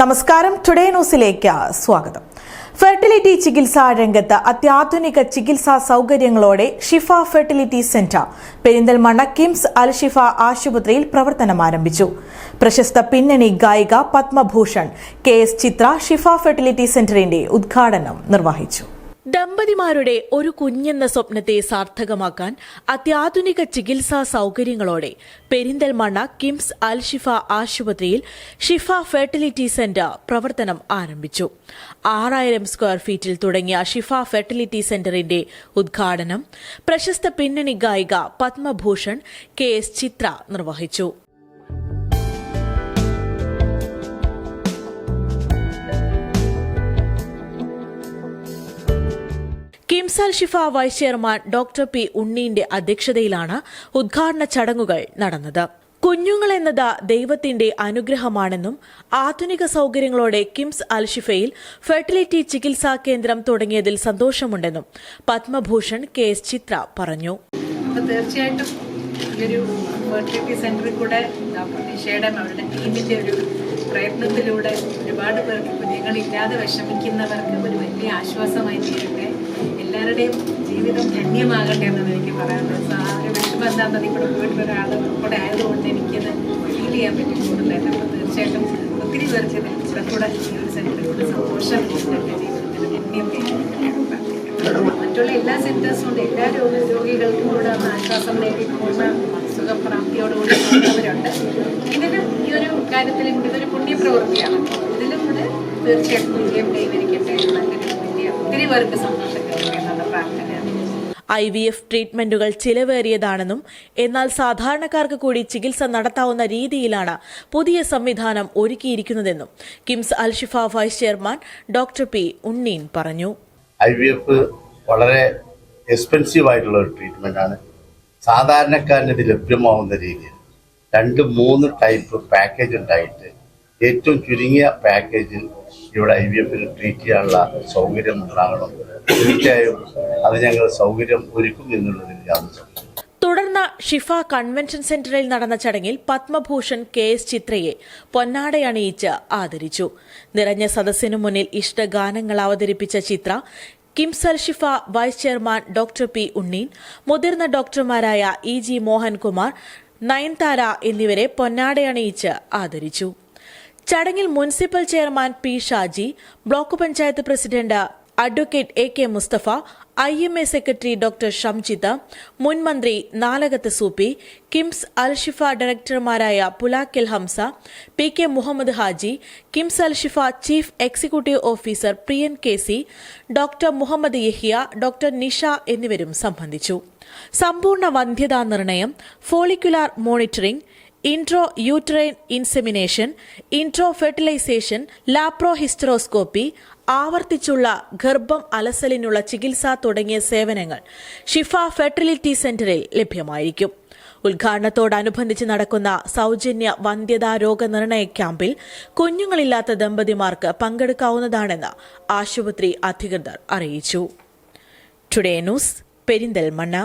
നമസ്കാരം. ടുഡേ ന്യൂസിലേക്ക് സ്വാഗതം. ഫെർട്ടിലിറ്റി ചികിത്സാ രംഗത്ത് അത്യാധുനിക ചികിത്സാ സൗകര്യങ്ങളോടെ ഷിഫ ഫെർട്ടിലിറ്റി സെന്റർ പെരിന്തൽമണ്ണ കിംസ് അൽ ഷിഫ ആശുപത്രിയിൽ പ്രവർത്തനം ആരംഭിച്ചു. പ്രശസ്ത പിന്നണി ഗായിക Padma Bhushan K S Chithra Shifa fertility സെന്ററിന്റെ ഉദ്ഘാടനം നിർവഹിച്ചു. ദമ്പതിമാരുടെ ഒരു കുഞ്ഞെന്ന സ്വപ്നത്തെ സാർത്ഥകമാക്കാൻ അത്യാധുനിക ചികിത്സാ സൗകര്യങ്ങളോടെ പെരിന്തൽമണ്ണ കിംസ് അൽ ഷിഫ ആശുപത്രിയിൽ ഷിഫ ഫെർട്ടിലിറ്റി സെന്റർ പ്രവർത്തനം ആരംഭിച്ചു. ആറായിരം സ്ക്വയർ ഫീറ്റിൽ തുടങ്ങിയ ഷിഫ ഫെർട്ടിലിറ്റി സെന്ററിന്റെ ഉദ്ഘാടനം പ്രശസ്ത പിന്നണി ഗായിക പത്മഭൂഷൺ കെ എസ് ചിത്ര നിർവഹിച്ചു. KIMS Al Shifa vice chairman doctor P ഉണ്ണീന്റെ അധ്യക്ഷതയിലാണ് ഉദ്ഘാടന ചടങ്ങുകൾ നടന്നത്. കുഞ്ഞുങ്ങൾ എന്നത് ദൈവത്തിന്റെ അനുഗ്രഹമാണെന്നും ആധുനിക സൗകര്യങ്ങളോടെ കിംസ് അൽഷിഫയിൽ ഫെർട്ടിലിറ്റി ചികിത്സാ കേന്ദ്രം തുടങ്ങിയതിൽ സന്തോഷമുണ്ടെന്നും പത്മഭൂഷൺ കെ എസ് ചിത്ര പറഞ്ഞു. തീർച്ചയായിട്ടും ഒരു ഫെർട്ടിലിറ്റി സെന്ററിൽ കൂടെ ഡോക്ടർ അവരുടെ ടീമിന്റെ ഒരു പ്രയത്നത്തിലൂടെ ഒരുപാട് പേർക്ക് കുഞ്ഞുങ്ങളില്ലാതെ വിഷമിക്കുന്നവർക്ക് ഒരു വലിയ ആശ്വാസമായി തീരട്ടെ. എന്നാണ് എനിക്ക് പറയാനുള്ളത്. സാറിന് ഒരു വിഷമം എന്താണെന്ന് ഇവിടെ പോയിട്ട് ഒരാൾ കൂടെ ആയതുകൊണ്ട് എനിക്കത് ഫീൽ ചെയ്യാൻ പറ്റും കൂടുതലായിട്ട്. അപ്പോൾ തീർച്ചയായിട്ടും ഒത്തിരി പേർക്ക് കൂടെ ഒരു സെന്ററിൽ സന്തോഷം മറ്റുള്ള എല്ലാ സെന്റേഴ്സും കൊണ്ട് എല്ലാ രോഗ രോഗികൾക്കും കൂടെ ആശ്വാസം നേടി പൂർണ സുഖപ്രാപ്തിയോടുകൂടി പോകുന്നവരുണ്ട്. ഇതിന് ഈ ഒരു കാര്യത്തിൽ ഇതൊരു പുണ്യപ്രവൃത്തിയാണ്. ഇതിലും കൂടെ തീർച്ചയായിട്ടും വിജയം കൈവരിക്കട്ടെ നല്ലൊരു വലിയ ഒത്തിരി പേർക്ക് സന്തോഷം. ഐ വി എഫ് ട്രീറ്റ്മെന്റുകൾ ചിലവേറിയതാണെന്നും എന്നാൽ സാധാരണക്കാർക്ക് കൂടി ചികിത്സ നടത്താവുന്ന രീതിയിലാണ് പുതിയ സംവിധാനം ഒരുക്കിയിരിക്കുന്നതെന്നും KIMS Alshifa vice chairman doctor P Unneen പറഞ്ഞു. ഐ വി എഫ് വളരെ എക്സ്പെൻസീവ് ആയിട്ടുള്ള ഒരു ട്രീറ്റ്മെന്റ് ആണ് സാധാരണക്കാരന് ഇത് ലഭ്യമാവുന്ന രീതിയിൽ രണ്ട് മൂന്ന് ടൈപ്പ് പാക്കേജ് ഉണ്ടായിട്ട് ഏറ്റവും ചുരുങ്ങിയ പാക്കേജിൽ ഇവിടെ ഐ വി എഫിന് ട്രീറ്റ് ചെയ്യാനുള്ള സൗകര്യം ഉണ്ടാകണം. തീർച്ചയായും അത് ഞങ്ങൾ സൗകര്യം ഒരുക്കും എന്നുള്ളതിൽ യാതൊരു തുടർന്ന് ഷിഫ കൺവെൻഷൻ സെന്ററിൽ നടന്ന ചടങ്ങിൽ പത്മഭൂഷൺ കെ എസ് ചിത്രയെ പൊന്നാടയണിയിച്ച് ആദരിച്ചു. നിറഞ്ഞ സദസ്സിനു മുന്നിൽ ഇഷ്ടഗാനങ്ങൾ അവതരിപ്പിച്ച Chithra KIMS Al Shifa vice chairman doctor P Unneen മുതിർന്ന ഡോക്ടർമാരായ ഇ ജി മോഹൻകുമാർ നയൻതാര എന്നിവരെ പൊന്നാടയണിയിച്ച് ആദരിച്ചു. ചടങ്ങിൽ municipal chairman P Shaji block panchayat president advocate A K Mustafa I M A secretary doctor Shamjitha മുൻ മന്ത്രി Nalakath Soopy KIMS Alshifa ഡയറക്ടർമാരായ Pulakkil Hamsa P K Muhammad Haji KIMS Alshifa chief executive officer Priyan K C doctor Muhammad Yahiya doctor Nisha എന്നിവരും സംബന്ധിച്ചു. സമ്പൂർണ വന്ധ്യതാ നിർണയം follicular monitoring intrauterine insemination intro fertilisation laparo hysteroscopy ആവർത്തിച്ചുള്ള ഗർഭം അലസലിനുള്ള ചികിത്സ തുടങ്ങിയ സേവനങ്ങൾ ഷിഫ ഫെർട്ടിലിറ്റി സെന്ററിൽ ലഭ്യമായിരിക്കും. ഉദ്ഘാടനത്തോടനുബന്ധിച്ച് നടക്കുന്ന സൗജന്യ വന്ധ്യതാ രോഗനിർണയ ക്യാമ്പിൽ കുഞ്ഞുങ്ങളില്ലാത്ത ദമ്പതിമാർക്ക് പങ്കെടുക്കാവുന്നതാണെന്ന് ആശുപത്രി അധികൃതർ അറിയിച്ചു. Today news Perinthalmanna